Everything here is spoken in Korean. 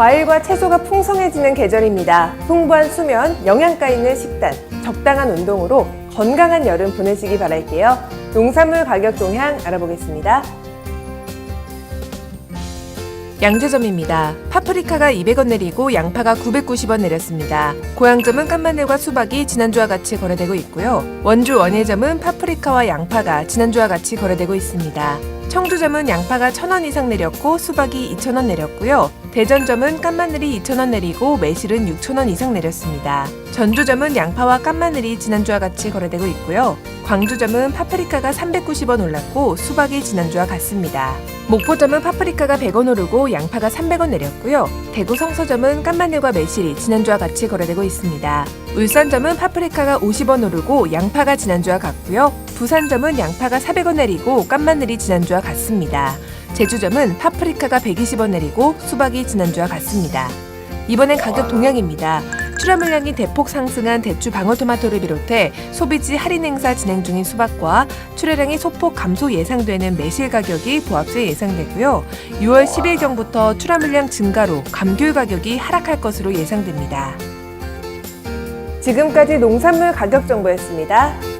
과일과 채소가 풍성해지는 계절입니다. 풍부한 수면, 영양가 있는 식단, 적당한 운동으로 건강한 여름 보내시기 바랄게요. 농산물 가격 동향 알아보겠습니다. 양재점입니다. 파프리카가 200원 내리고 양파가 990원 내렸습니다. 고향점은 깐마늘과 수박이 지난주와 같이 거래되고 있고요. 원주 원예점은 파프리카와 양파가 지난주와 같이 거래되고 있습니다. 청주점은 양파가 1,000원 이상 내렸고 수박이 2,000원 내렸고요. 대전점은 깐마늘이 2,000원 내리고 매실은 6,000원 이상 내렸습니다. 전주점은 양파와 깐마늘이 지난주와 같이 거래되고 있고요. 광주점은 파프리카가 390원 올랐고 수박이 지난주와 같습니다. 목포점은 파프리카가 100원 오르고 양파가 300원 내렸고요. 대구 성서점은 깐마늘과 매실이 지난주와 같이 거래되고 있습니다. 울산점은 파프리카가 50원 오르고 양파가 지난주와 같고요. 부산점은 양파가 400원 내리고 깐마늘이 지난주와 같습니다. 제주점은 파프리카가 120원 내리고 수박이 지난주와 같습니다. 이번엔 가격 동향입니다. 출하 물량이 대폭 상승한 대추 방울토마토를 비롯해 소비지 할인 행사 진행 중인 수박과 출하량이 소폭 감소 예상되는 매실 가격이 보합세 예상되고요. 6월 10일경부터 출하 물량 증가로 감귤 가격이 하락할 것으로 예상됩니다. 지금까지 농산물 가격 정보였습니다.